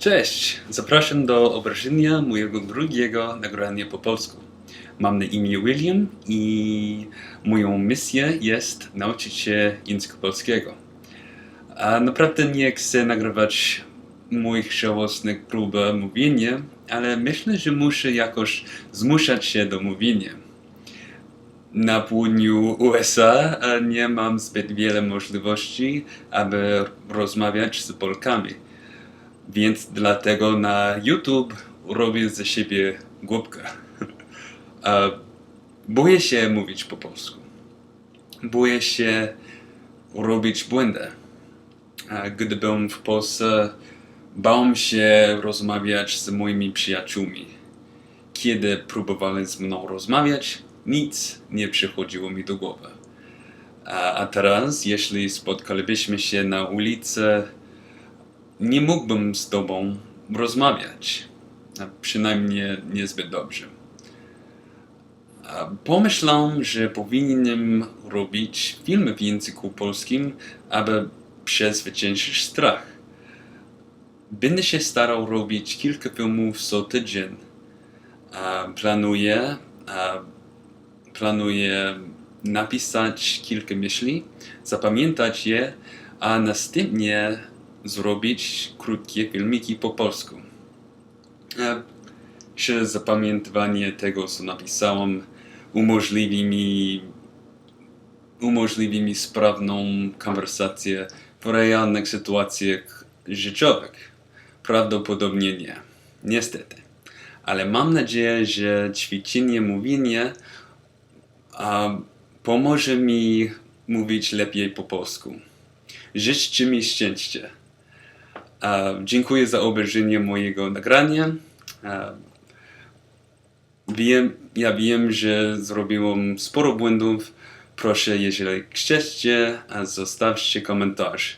Cześć! Zapraszam do obejrzenia mojego drugiego nagrania po polsku. Mam na imię William i moją misją jest nauczyć się języka polskiego. A naprawdę nie chcę nagrywać moich żałosnych prób mówienia, ale myślę, że muszę jakoś zmuszać się do mówienia. Na południu USA nie mam zbyt wiele możliwości, aby rozmawiać z Polkami. Więc dlatego na YouTube robię ze siebie głupkę. E, Boję się mówić po polsku. Boję się robić błędy. E, Gdybym w Polsce bałem się rozmawiać z moimi przyjaciółmi. Kiedy próbowali z mną rozmawiać, nic nie przychodziło mi do głowy. A, a teraz, jeśli spotkalibyśmy się na ulicy, nie mógłbym z tobą rozmawiać. Przynajmniej niezbyt dobrze. Pomyślałem, że powinienem robić filmy w języku polskim, aby przezwyciężyć strach. Będę się starał robić kilka filmów co tydzień. Planuję, planuję napisać kilka myśli, zapamiętać je, a następnie zrobić krótkie filmiki po polsku. E, Czy zapamiętywanie tego, co napisałem, umożliwi mi, umożliwi mi sprawną konwersację w realnych sytuacjach życiowych? Prawdopodobnie nie. Niestety. Ale mam nadzieję, że ćwiczenie mówienia a, pomoże mi mówić lepiej po polsku. Życzcie mi szczęścia. A, dziękuję za obejrzenie mojego nagrania. A, wiem, ja wiem, że zrobiłem sporo błędów. Proszę, jeżeli chcecie, a zostawcie komentarz.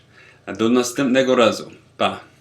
Do następnego razu. Pa!